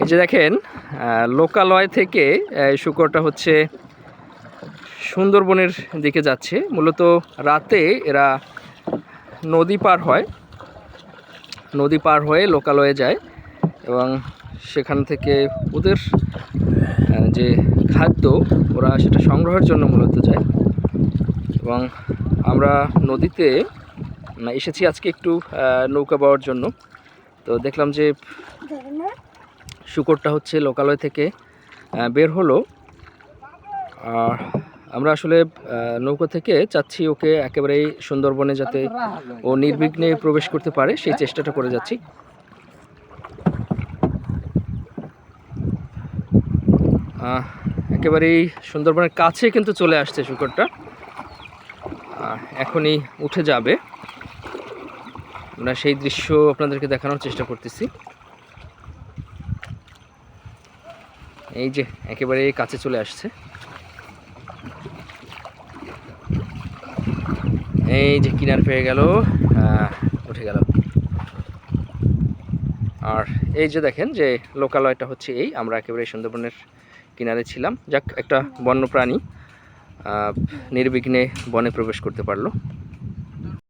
এই যে দেখেন লোকালয় থেকে শুকরটা হচ্ছে সুন্দরবনের দিকে যাচ্ছে। মূলত রাতে এরা নদী পার হয়, নদী পার হয়ে লোকালয়ে যায় এবং সেখান থেকে ওদের যে খাদ্য, ওরা সেটা সংগ্রহের জন্য মূলত যায়। এবং আমরা নদীতে এসেছি আজকে একটু নৌকা পাওয়ার জন্য। তো দেখলাম যে শুকরটা হচ্ছে লোকালয় থেকে বের হলো। আর আমরা আসলে নৌকো থেকে চাচ্ছি ওকে একেবারেই সুন্দরবনে যাতে ও নির্বিঘ্নে প্রবেশ করতে পারে, সেই চেষ্টাটা করে যাচ্ছি। একেবারেই সুন্দরবনের কাছে কিন্তু চলে আসছে শুকরটা। এখনই উঠে যাবে। আমরা সেই দৃশ্য আপনাদেরকে দেখানোর চেষ্টা করতেছি। এই যে, একেবারে কাছে চলে আসছে। এই যে কিনার পেয়ে গেল উঠে গেল। আর এই যে দেখেন যে, লোকালয়টা হচ্ছে এই, আমরা একেবারে সুন্দরবনের কিনারে ছিলাম। যাক, একটা বন্য প্রাণী নির্বিঘ্নে বনে প্রবেশ করতে পারল।